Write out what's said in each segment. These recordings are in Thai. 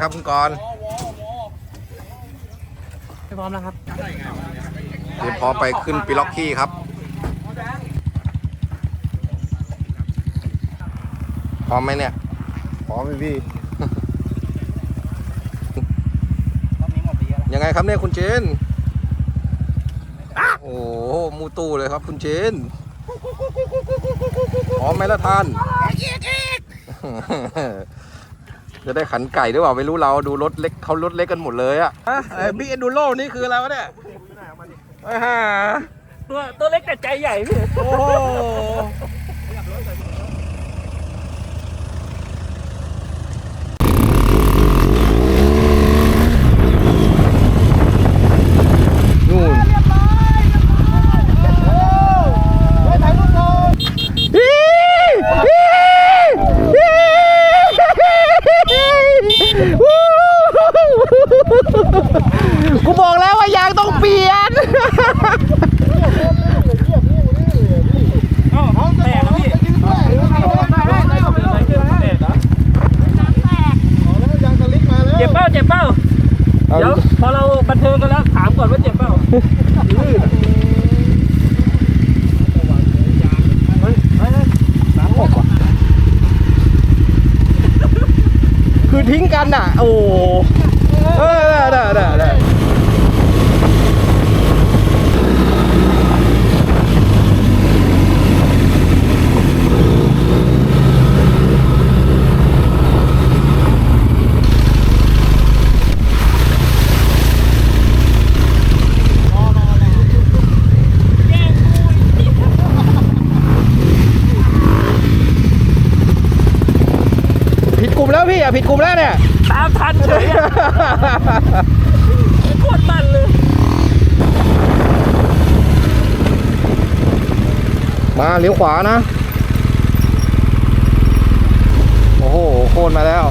พร้อมไหมครับคุณกรณ์ไม่พร้อมแล้วครับเตรียมพร้อมไปขึ้นปีล็อกกี้ครับ พร้อมไหมเนี่ย พร้อมไหมพี่ ยังไงครับเนี่ยคุณเจน โอ้โหมูตู้เลยครับคุณเจน พร้อมไหมล่ะท่าน จะได้ขันไก่หรือเปล่าไม่รู้เราดูรถเล็กเขารถเล็กกันหมดเลยอะไอ้บิ๊กเอ็นดูโลนี่คืออะไรวะเนี่ยไอ้ห่าตัวตัวเล็กแต่ใจใหญ่พี่โอ้โหนู่น กูบอกแล้วว่ายางต้องเปลี่ยน เอ้าแตกแล้วพี่แตกเหรอ ยังสลิกมาแล้ว เจ็บเป้าเจ็บเป้าเดี๋ยวพอเราบันเทิงกันแล้วถามก่อนว่าเจ็บเป้า คือทิ้งกันอะ โอ้เออได้ได้ได้ผิ ดกลุ่มแล้วพี่อะผิดกลุ่มแล้วเนี่ย ตามทันเฉยอะโคตรมันเลย มาเลี้ยวขวานะ โอ้โห โค่นมาแล้ว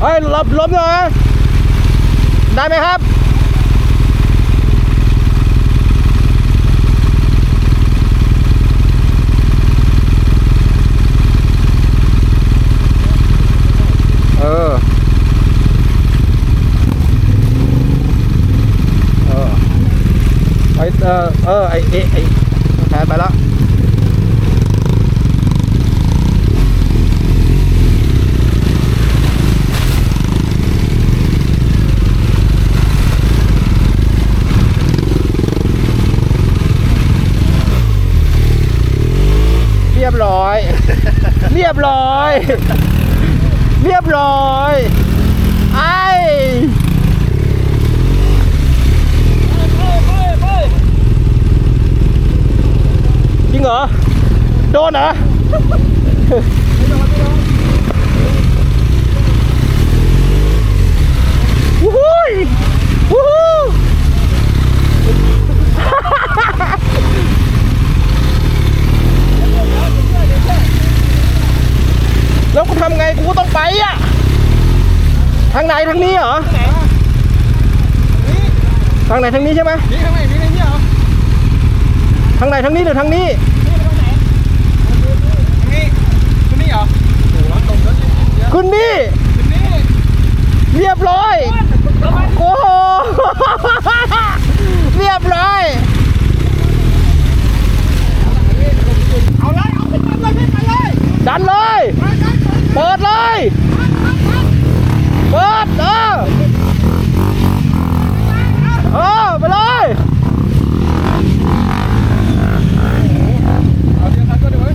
เฮ้ยหลบหลบหน่อย ได้ไหมครับ เออ เออ ไอเออ เออ ไอเอไอแทนไปแล้ว ยบร้อย เรียบร้อย เรียบร้อยไอ้จริงเหรอ โดนเหรอ วู้ฮู้ยวู้ฮู้ แล้วกูทำไงกูก็ต้องไปอะ ทางไหนทางนี้เหรอทางไหนทางนี้ใช่ไหมนี่ทำไมมีในนี้เหรอทางไหนทางนี้หรือทางนี้ นี่คือนี่เหรอโอ้โหตรงรถเยอะคุณนี่คือนี่เรียบร้อย โอ้โห เรียบร้อย เอาเลยเอาขึ้นมาเลยขึ้นมาเลยดันเลย เปิดเลย เปิดเออเออไปเลย เอาเดี๋ยวทันก็ดูเว้ย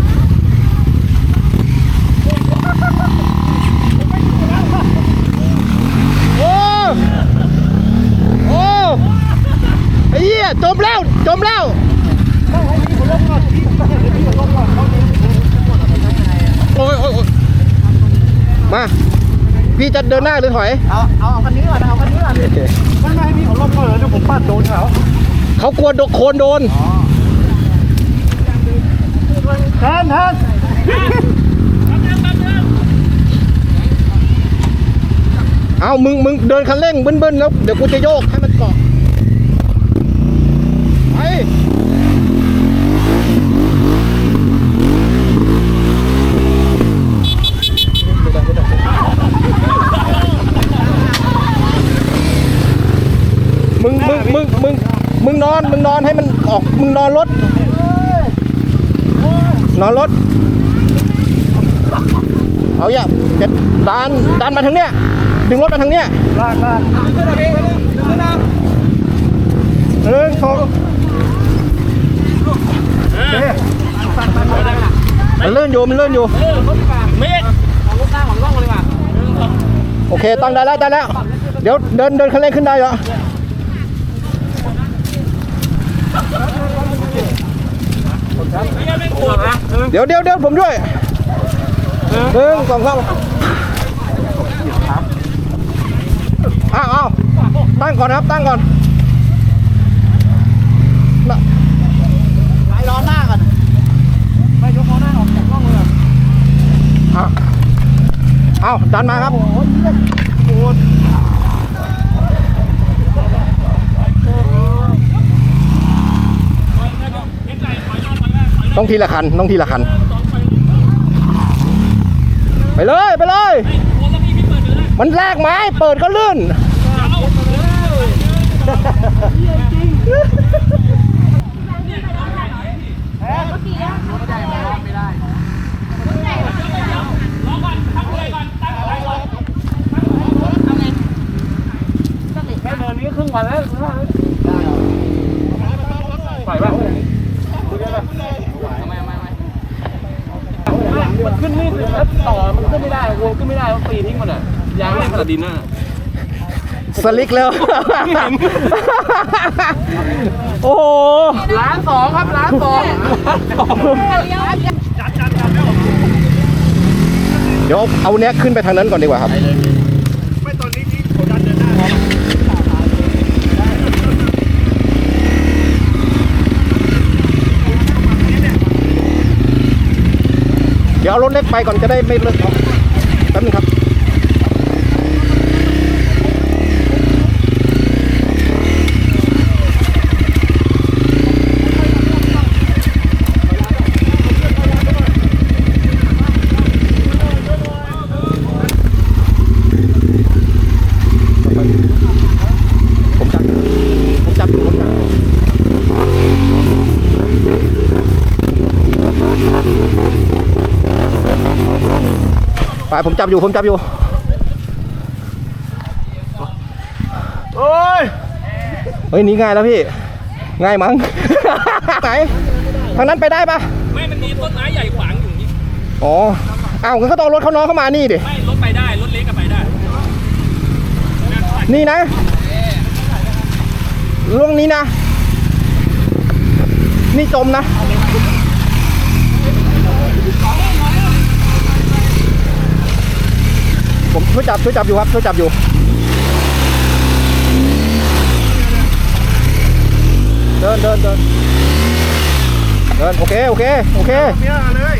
โอ้ โอ้ ไอ้เหี้ยจมแล้ว จมแล้ว โอ้ยโอ้ยโอ้ย มา พี่จะเดินหน้าหรือถอย เอาเอาเอาคันนี้ก่อนเอาคันนี้ก่อนไม่ไม่ให้พี่เขาลบก่อนเดี๋ยวผมปัดโดนเขาเขากลัวโดนโคนโดนแทนแทนเอามึงมึงเดินคันเร่งเบิ้ลๆแล้วเดี๋ยวกูจะโยกให้มันเกาะ มึงมึงมึงมึงมึงนอนมึงนอนให้ มันออกมึงนอนรถ นอนรถ เอาอย่าจะดันดันมาทางเนี้ย ดึงรถมาทางเนี้ยลากลากหนึ่งสองมันเลื่อนอยู่มันเลื่อนอยู่เมตรเอารถหน้าของร่องเลยว่ะโอเคตั้งได้แล้วได้แล้ว เดี๋ยวเดินเดินคันเร่งขึ้นได้เหรอ ไม่โกรธนะ เดี๋ยวเดี๋ยวเดี๋ยวผมด้วยหนึ่งสองสามอ้าวอ้าวตั้งก่อนครับ ตั้งก่อนน่ะไอ้ล้อหน้ากันไม่ยกล้อหน้าออกจากกล้องเลยอ้าวอ้าวดันมาครับ ต้องทีละคัน ต้องทีละคัน ไปเลยไปเลย มันแรกไม้เปิดก็ลื่นแค่เดินนี้ครึ่งวันแล้วปล่อยป่ะ มันขึ้นนี่แล้วต่อมันขึ้นไม่ได้วงขึ้นไม่ได้ต้องปีทิ้งมันอะยางไม่กระดินน่ะสลิกแล้ว โอ้โหล้านสองครับล้านสองเดี๋ยวเอาเนี้ยขึ้นไปทางนั้นก่อนดีกว่าครับ ไม่ตอนนี้ที่ผมดันเดินหน้า เดี๋ยวเอารถเล็กไปก่อนจะได้ไม่เลอะแป๊บนึงครับ ผมจับผมจับอยู่ผมจับอยู่ไป ผมจับอยู่ผมจับอยู่โอ้ยเฮ้ยหนี่ง่ายแล้วพี่ ง่ายมั้ง ไหนทางนั้นไปได้ปะไม่มันมีต้นไม้ใหญ่ขวางอยู่นี่อ๋ออ้าวงั้นก็ต้องเอารถเขาน้องเข้ามานี่ดิไม่รถไปได้รถเล็กก็ไปได้ นี่นะลงนี้นะ นี่จมนะ ผมช่ วยจับช่วยจับอยู่ครับช่วยจับอยู่เดินเดินเดินเดินโอเคโอเคโอเคเนี่ยเลย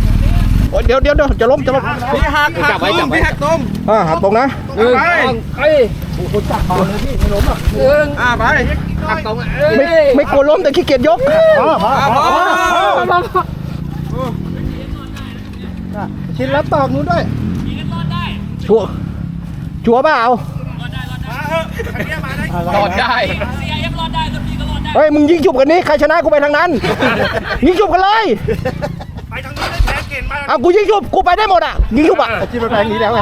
โอ้ยเดี๋ยวเดี๋ยวเดี๋ยวจะล้มจะล้มพี่หักจับไว้จับไว้หักตมอ่าหักตรงนะหนึ่งไปอ่าไปไม่ไม่กลัวล้มแต่ขี้เกียจยกชิ้นรับตอกนู้นด้วยชัวร์ชัวร์เปล่ารอดได้ CIF ร อดได้รถพี่ก็รอดได้ เฮ้ยมึงยิงจุบกันนี้ใครชนะกูไปทางนั้น ยิงจุบกันเลยไปทางนู้นได้แทนเก่งมากเอากูยิงจุบกูไปได้หมดอะยิงจุบอะจิ้มแรงนี้แล้วไง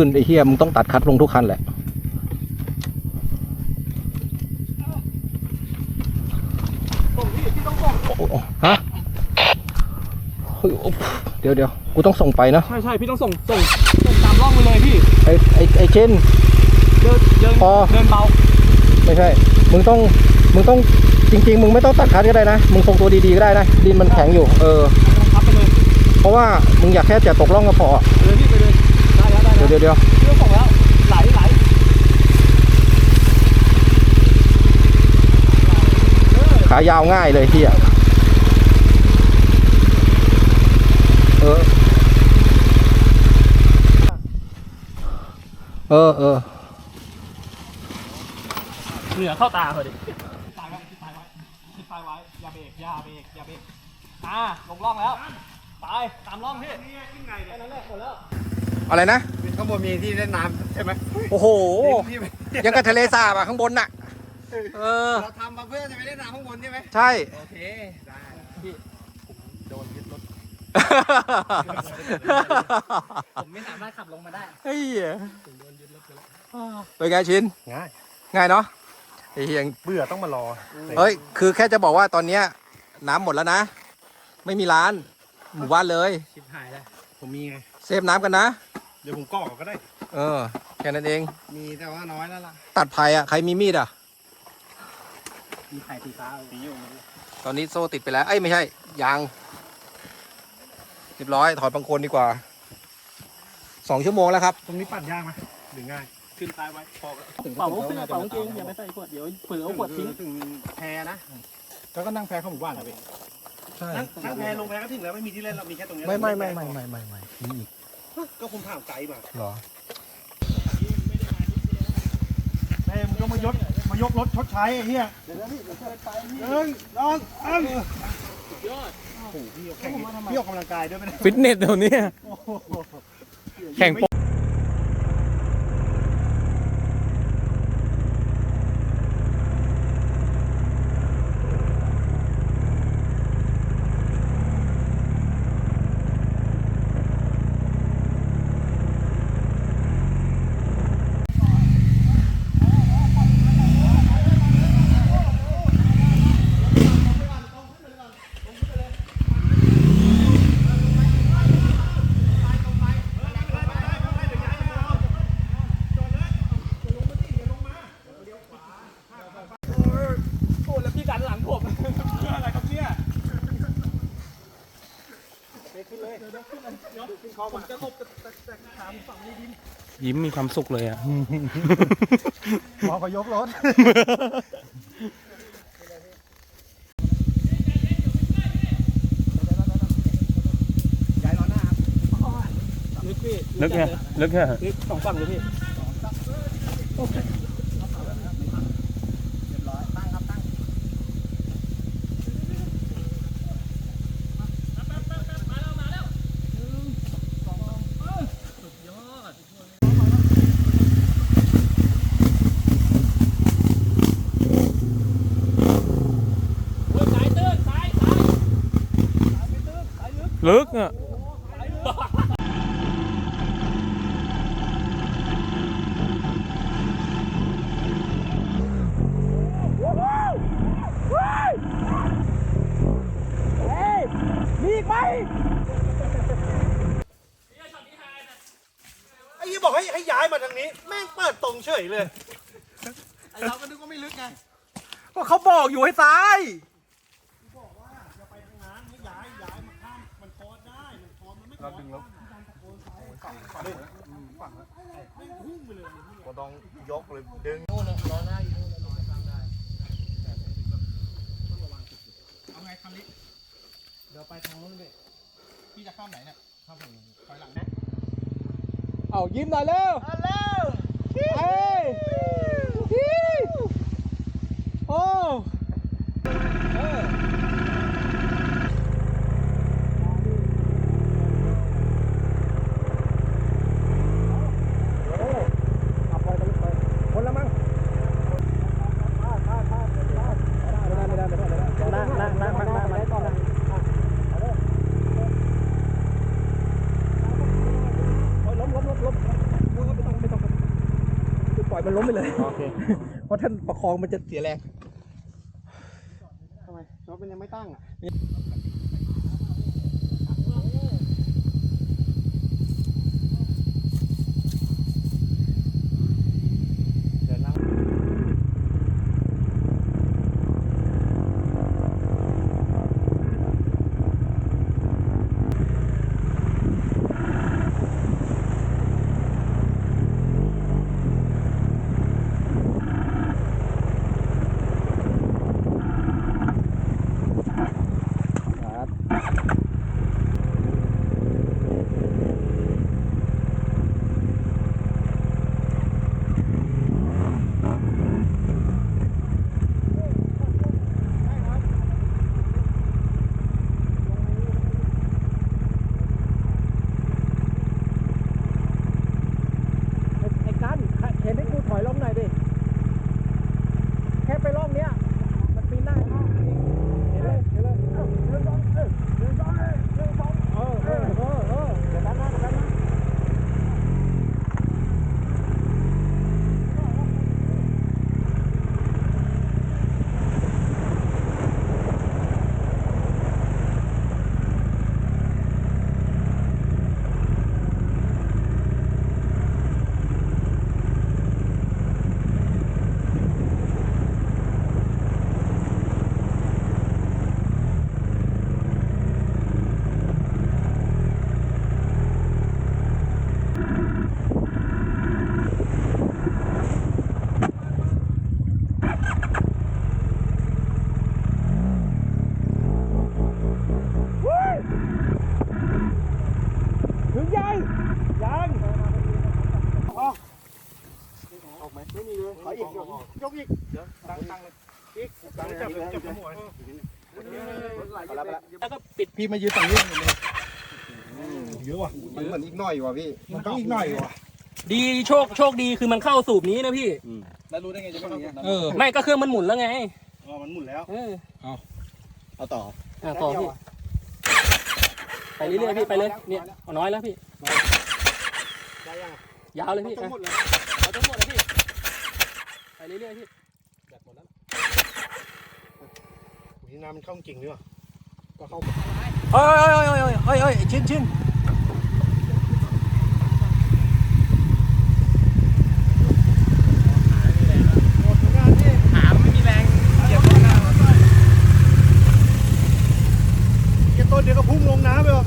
ลื่นไอ้เฮียมึงต้องตัดคัดลงทุกคันแหละส่งพี่พี่ต้องส่งโอ้โหฮะเฮ้ยโอ้เดี๋ยวเดี๋ยวกูต้องส่งไปนะ ใช่ใช่พี่ต้องส่งส่งส่งตามร่องไปเลยพี่ ไอ้ไอ้ไอ้เชนเดินเดินพอเดินเบา ไม่ใช่ มึงต้องมึงต้องจริง ๆ มึงไม่ต้องตัดคัดก็ได้นะ มึงทรงตัวดีๆก็ได้นะดินมันแข็งอยู่ เออต้องพับไปเลยเพราะว่ามึงอยากแค่จะตกร่องก็พอไปเลยพี่ไป เลยได้แล้วได้เดี๋แล้ยววเดี๋ยวเดี๋ยวพี่ต้องส่งแล้วไหลไหลขายาวง่ายเลยเฮียเออ เออเออเหนือเข้าตาเขาดิตายไว้ตายไว้ตายไว้อย่าเบรกอย่าเบรกอย่าเบรกอ่าลงร่องแล้วไปตามร่องพี่นี่ขึ้นไงเนี่ยนั่นแหละหมดแล้ว อะไรนะ ข้างบนมีที่เล่นน้ำใช่ไหมโอ้โห ที่ยังกับทะเลสาบอะข้างบนน่ะ เออ เราทำมาเพื่อจะไปเล่นน้ำข้างบนใช่ไหมใช่ โอเค ได้พี่ผมโดนยึดรถ ผมไม่สามารถขับลงมาได้ เฮ้ยเป็นไงชิน ง่าย ง่ายเนาะไอ้เฮียงเบื่อต้องมารอเฮ้ย คือแค่จะบอกว่าตอนเนี้ยน้ำหมดแล้วนะ ไม่มีร้าน หมู่บ้านเลย ชิบหายแล้ว ผมมีไง เซฟน้ำกันนะ เดี๋ยวผมกรอกก็ได้ เออ แค่นั้นเอง มีแต่ว่าน้อยแล้วล่ะ ตัดไผ่อะใครมีมีดอะมีไข่สีฟ้าสีอยู่ตอนนี้โซ่ติดไปแล้ว เอ้ย ไม่ใช่ ยางเรียบร้อย ถอดบังโคลนดีกว่า สองชั่วโมงแล้วครับ ตรงนี้ปั่นยากไหมหรือง่าย ขึ้นซ้ายไว้ พอเป่าขึ้นเป่ากางเกงอย่าไปใส่ขวดเดี๋ยวเผื่อเอาขวดทิ้งถึงแพนะ แล้วก็นั่งแพเข้าหมู่บ้านเหรอพี่ใช่นั่งนั่งแพลงแพก็ถึงแล้วไม่มีที่เล่นเรามีแค่ตรงนี้ไม่ไม่ไม่ไม่ไม่ไม่ไม่มีอีก ก็คุณถามไกด์มาเหรอแม่มึงก็มายกมายกรถชดใช้ไอ้เหี้ยเดี๋ยวพี่เดี๋ยวไปหนึ่งสองสามยอดโอ้โหพี่ออกแข่งพี่ออกกำลังกายด้วยไหมเนี่ยฟิตเนสเดี๋ยวนี้โอ้โห แข่งโป อ้แล้วพี่กันหลังผมอะไรครับเนี่ยเดี๋ยวขึ้นเลยเดี๋ยวขึ้นเลยเดี๋ยวขึ้นคอผมจะตบแต่แต่ขาฝั่งนี้ดินยิ้มมีความสุขเลยอะหมอก็ยกรถย้ายล้อหน้าครับลึกพี่ลึกไงลึกไงลึกสองฝั่งเลยพี่ เรียบร้อยตั้งครับตั้ง สายตื้นสายสาย ลึกอะ ไอ้ยี่บอกให้ให้ย้ายมาทางนี้ แม่งเปิดตรงเฉยเลย ไอ้เราก็นึกว่าไม่ลึกไง ก็เขาบอกอยู่ให้ซ้าย บอกว่าอย่าไปทางนั้นให้ย้ายย้ายมาข้ามมันโคตรได้ มันโคตรมันไม่โคตรดึงแล้วฝั่งฝั่งฝั่งไม่พุ่งไปเลยก็ต้องยกเลยดึงนู่นล้อหน้าอยู่นู่นแล้วข้ามได้เอาไงคันนี้เดี๋ยวไปทางนู้นเลยพี่จะข้ามไหนเนี่ยข้ามฝั่งถอยหลังนะเอายิ้มหน่อยเร็วเร็วเอ้ยโอ้เออ มันล้มไปเลย โอเคเพราะท่านประคองมันจะเสียแรงทำไมรถมันยังไม่ตั้งอะ พี่มายืนฝั่งนี้หมดเลยเยอะว่ะมันเหมือนอีกหน่อยว่ะพี่ มันต้องอีกหน่อยว่ะดีโชคโชคดีคือมันเข้าสูบนี้นะพี่ แล้วรู้ได้ไงจะไม่มีเออไม่ก็เครื่องมันหมุนแล้วไงอ๋อมันหมุนแล้วเออเอาต่ออะต่อพี่ไปเรื่อยๆพี่ไปเลยเนี่ยเอาน้อยแล้วพี่ได้ยังยาวเลยพี่ทั้อะงหมดเลยเอาทั้งหมดเลยพี่ไปเรื่อยๆพี่นี่น้ำมันเข้าจริงด้วย ก็เข้าเฮ้ยเฮ้ยเฮ้ยเฮ้ยเฮ้ยชินชิน หามไม่มีแรง แค่ต้นเดียวก็พุ่งลงน้ำไปว่ะ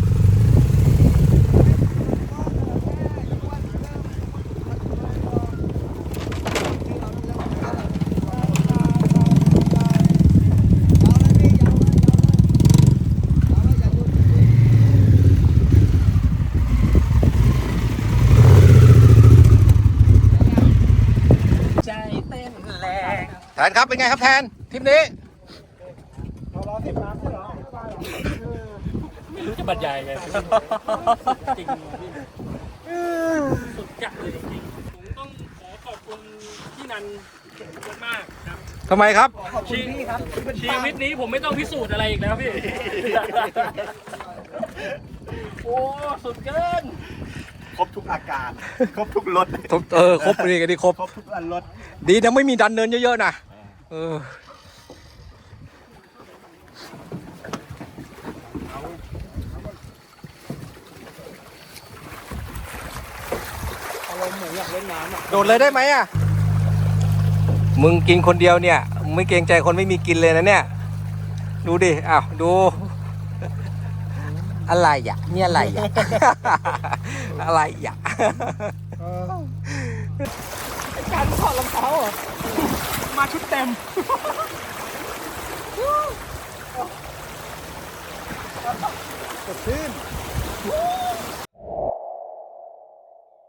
ใจเต้นแรง แท นครับเป็นไงครับแทนทริปนี้เรารอสิบน้ำใช่เหรอไม่รู้จะบรรยายไงจริงๆพี่สุดจัดเลยจริงๆผมต้องขอขอบคุณพี่นันมากๆครับ ทำไมครับชีชีวิตนี้ผมไม่ต้องพิสูจน์อะไรอีกแล้วพี่ โอ้ สุดเกิน ครบทุกอาการ ครบทุกรถ เออครบนี่กันดีครบ ครบทุกอันรถ ดีนะไม่มีดันเนินเยอะๆนะ เอออารมณ์เหมือนอยากเล่นน้ำอะโดดเลยได้ไหมอะ มึงกินคนเดียวเนี่ยมึงไม่เกรงใจคนไม่มีกินเลยนะเนี่ย ดูดิ อ้าว ดู อะไรอะนี่อะไรอะ อะไรอะการถอดรองเท้าเหรอ มาชุดเต็มสดชื่น